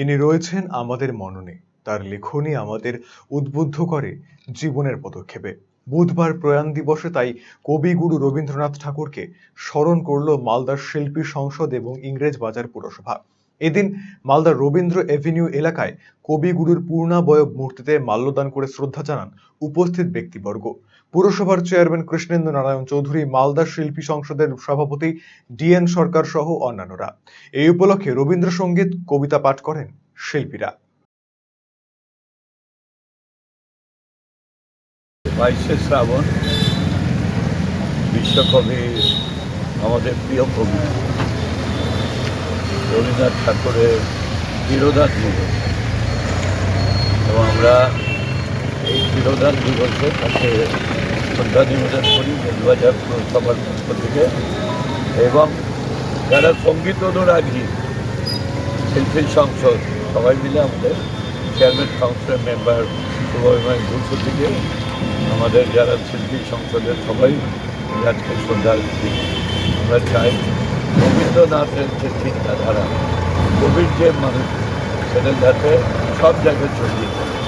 তিনি রয়েছেন আমাদের মননে। তার লেখনী আমাদের উদ্বুদ্ধ করে জীবনের পদক্ষেপে। বুধবার প্রয়াণ দিবসে তাই কবিগুরু রবীন্দ্রনাথ ঠাকুরকে স্মরণ করল মালদার শিল্পী সংসদ এবং ইংরেজ বাজার পুরসভা। এদিন মালদার রবীন্দ্র এভিনিউ এলাকায় কবিগুরুর পূর্ণাবয়ব মূর্তিতে মাল্যদান করে শ্রদ্ধা জানান উপস্থিত ব্যক্তিবর্গ। পুরসভার চেয়ারম্যান কৃষ্ণেন্দু নারায়ণ চৌধুরী, মালদা শিল্পী সংসদের সভাপতি ডিএন সরকার সহ অন্যান্যরা। এই উপলক্ষে রবীন্দ্রসঙ্গীত কবিতা পাঠ করেন শিল্পীরা। বাইশে শ্রাবণ বিশ্বকবি আমাদের প্রিয় কবি। রবীন্দ্রনাথ ঠাকুরের তিরোধান দিবস এবং আমরা এই তিরোধান দিবসে তাকে শ্রদ্ধা নিবেদন করি বেলবাজার পৌরসভার পক্ষ থেকে। এবং যারা সংগীত অনুরাগী, শিল্পী সংসদ, সবাই মিলে আমাদের চেয়ারম্যান কাউন্সিলের মেম্বার শুভবিময় ঘুষু থেকে আমাদের যারা শিল্পী সংসদের সবাই আজকে শ্রদ্ধা আমরা চাই রবীন্দ্রনাথের যে চিন্তাধারা কবির যে মানুষ সেটা যাতে সব জায়গায় ছড়িয়ে যায়